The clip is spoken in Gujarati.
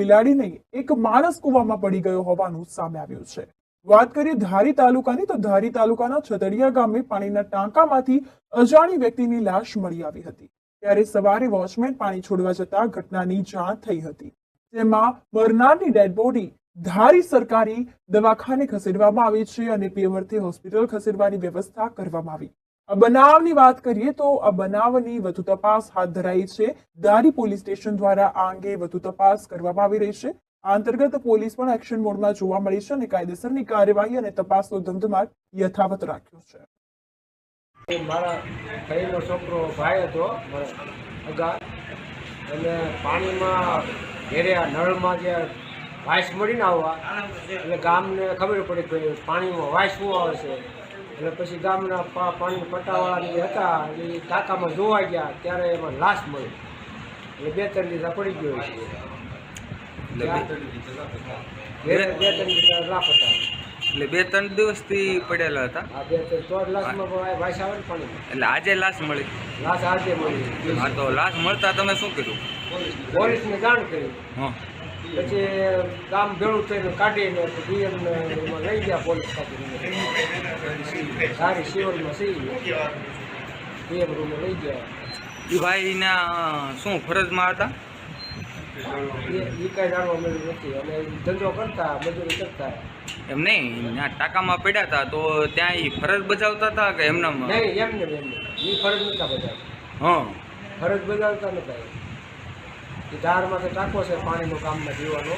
બિલાડી નહીં, એક માણસ કૂવામાં પડી ગયો હોવાનું સામે આવ્યું છે. વાત કરીએ ધારી તાલુકાની, તો ધારી તાલુકાના છતરિયા ગામે પાણીના ટાંકામાંથી અજાણી વ્યક્તિની લાશ મળી આવી હતી. ત્યારે સવારે વોચમેન પાણી છોડવા જતા ઘટનાની જાણ થઈ હતી. જેમાં મરનારની ડેડ બોડી ધારી સરકારી દવાખાને ખસેડવામાં આવી છે અને પીએમઆરથી હોસ્પિટલ ખસેડવાની વ્યવસ્થા કરવામાં આવી. બનાવની વાત કરીએ તો આ બનાવની વધુ તપાસ હાથ ધરાઈ છે. ધારી પોલીસ સ્ટેશન દ્વારા આ અંગે વધુ તપાસ કરવામાં આવી રહી છે. આ અંતર્ગત પોલીસ પણ એક્શન મોડમાં જોવા મળી છે અને કાયદેસરની કાર્યવાહી અને તપાસનો ધમધમાટ યથાવત રાખ્યો છે. મારા ભાઈનો છોકરો ભાઈ હતો. અગાર. એટલે પાણીમાં ઘેરે આ નળમાં જે વાઇસ મળીને આવવા. એટલે ગામને ખબર પડી કે પાણીમાં વાયસ શું આવે છે. એટલે પછી ગામના પા પાણી પટાવાળા જે હતા એ ટાંકામાં જોવા ગયા ત્યારે એમાં લાશ મળી. એટલે બે ત્રણ દિવસ પડી ગયો છે બે ત્રણ દિવસ હતા. એટલે બે ત્રણ દિવસથી પડેલા હતા? આ બે ત્રણ ચોર લાશમાં વાઇસ આવે ને એટલે આજે લાશ મળી? લાશ આજે મળી. હા તો લાશ મળતા તમે શું કર્યું? પોલીસને જાણ કરી. હા. પછી ગામ ભેળું થઈને કાઢીને ડીએમને એમાં લઈ ગયા પોલીસ કાઢીને સારી સિવલમાં સી ડીએમ રૂમે લઈ ગયા એ ભાઈના શું ફરજમાં હતા? એ કાંઈ જાણવા મળ્યું નથી. અને ધંધો કરતા મજૂરી કરતા. એમ નહીં? ત્યાં ટાંકામાં પડ્યા હતા તો ત્યાં એ ફરજ બજાવતા હતા કે એમનામ નહીં એમને એમને. એ ફરજ નતા બધા હા. ફરજ બજાવતા નતા એ. ધારમાં તો ટાંકો છે પાણીનું કામમાં જીવાનો